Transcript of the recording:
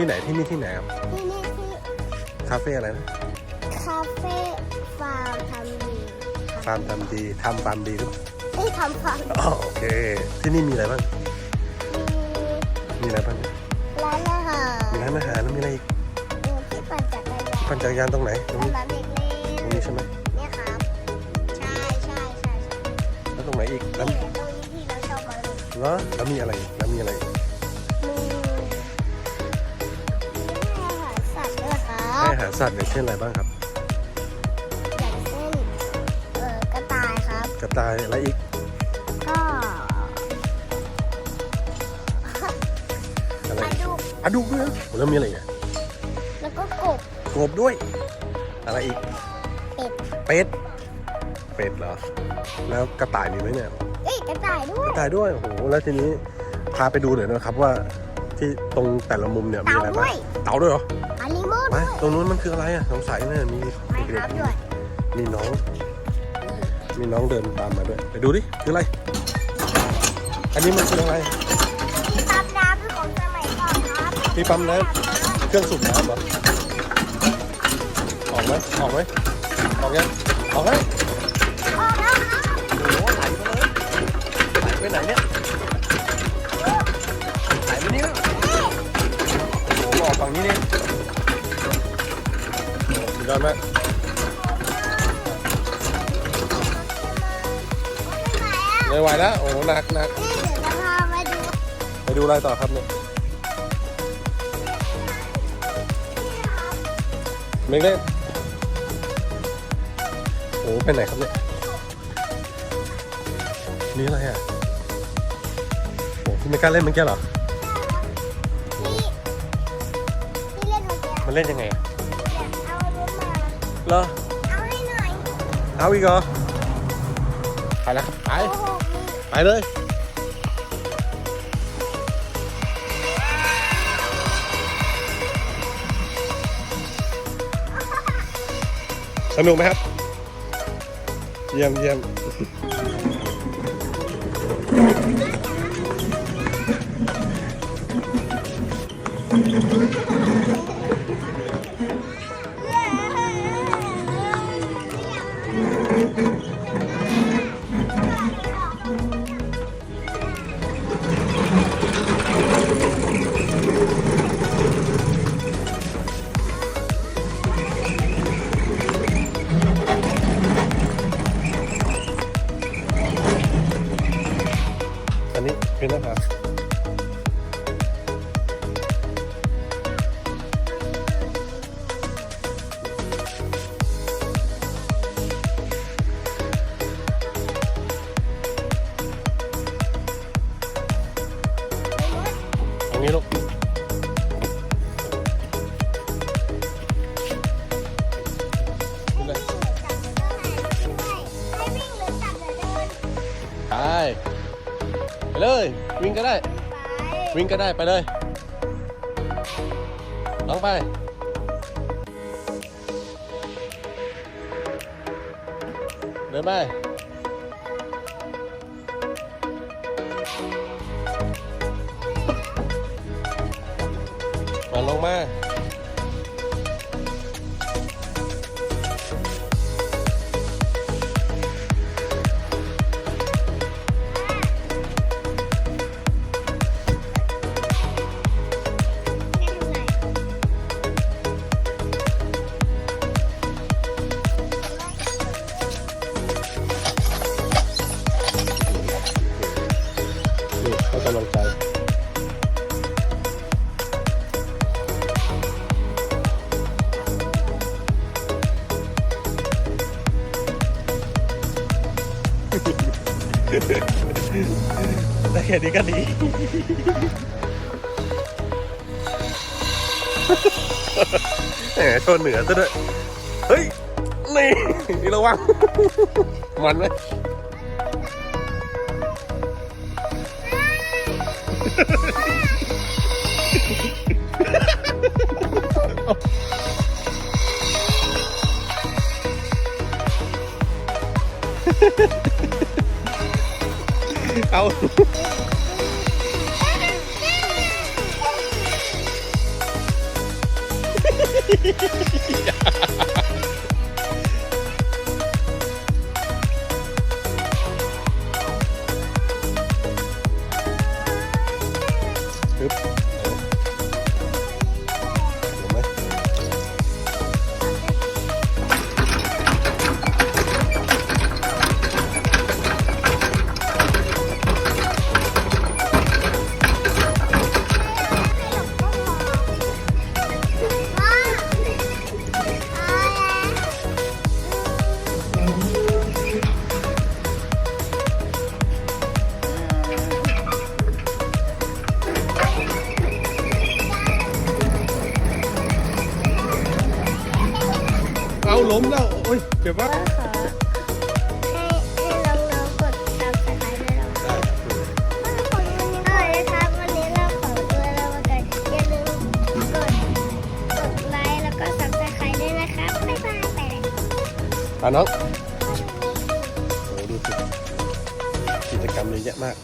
ที่ไหนที่นี่ที่ไหนครับที่นี่ที่คาเฟ่อะไรนะคาเฟ่ฟาร์มทำดีฟาร์มทำดีทำฟาร์มดีหรือเปล่าไม่ทำฟาร์มอ๋อโอเค ที่นี่มีอะไรบ้างมีมีอะไรบ้าง ร้านอาหารมีร้านอาหารแล้วมีอะไรอีกเออที่ปั่นจักรยานปั่นจักรยานตรงไหนตรงสนี้นามเด็กเล่ตรงนนี้ใช่ไหมเนี่ยครับใช่ใช่ใช่ใช่แล้วตรงไหนอีกแล้วนี่แหละตรงนี้ที่เราชอบมาเลยเหรอแล้วมีอะไรอีกแล้วมีอะไรอีก สัตว์อย่างเช่นอะไรบ้างครับ อย่างเช่นเออกระต่ายครับ กระต่ายอะไรอีก ก็อะไรปลาอีกดุกอะดูด้วยเหรอแล้วมีอะไรอีกอะแล้วก็กบกบด้วย อะไรอีก เป็ดเป็ด เป็ดเหรอ แล้วกระต่ายมีไหมเนี่ย เอ้ยกระต่ายด้วกยระต่ายด้วย โอ้โห แล้วทีนี้พาไปดูหน่อยนะครับว่าที่ตรงแต่ละมุมเนี่ยมีเต่าอะไรด้บ้าวง ยเต่าด้วยเหรออานิโม ไปด้วยตรงนู้นมันคืออะไรอะสงสัยเนี่ยมีไม่เด็คกรับด้วยๆมีน้อง มีน้องเดินตามมาด้วย ไปดูดิคืออะไร อันนี้มันคืออะไรที่ปั๊มน้ำคือของสมัยก่อนครับที่ปั๊มน้ำเครื่องสูบน้ำเหรอ ออกไหมออกไหมออกยังออกไหมออกแล้วครับโอ้โหไหลมาเลยไหลไปไหนเนี่ยไหลไปนี่แล้วโอ้โหออกฝั่งนี้นี่สุด ยอดมากไหนอะไม่ไหวแล้ว โอ้โหหนักหนักนี่เดี๋ยวจะพามาดูไปดูอะไรต่อครับเนี่ยไม่เล่นโอ้โหไปไหนครับเนี่ยนี่อะไรอะโอ้โหพี่ไม่กล้าเล่นเมื่อกี้เหรอที่ที่เล่นเมื่อกี้มันเล่นยังไงอะ เหรอ เอาให้หน่อยเอาอีกเหรอ ไปแล้วครับ ไป โอ้โหมีไปเลย สนุกไหมครับ เยี่ยมเยี่ยม เลย วิ่งก็ได้ไปวิ่งก็ได้ไปเลยลองไป เดินไปมาลงมา ได้แค่นี้ก็ดีแหมโชว์เหนือซะด้วย เฮ้ย นี่ระวัง มันไหม คือเขา เอาล้มแล้วโอ้ยเจ็บปะก็ขอให้ให้น้องๆกดซับสไครต์ให้เราได้เอาเลยครับ วันนี้เราขอตัวลาไปก่อนอย่าลืมกด กดไลค์แล้วก็ซับสไครต์ด้วยนะครับ บ๊ายบายไปเลยอะน้องโอ้ดูสิกิจกรรมเยอะแยะมาก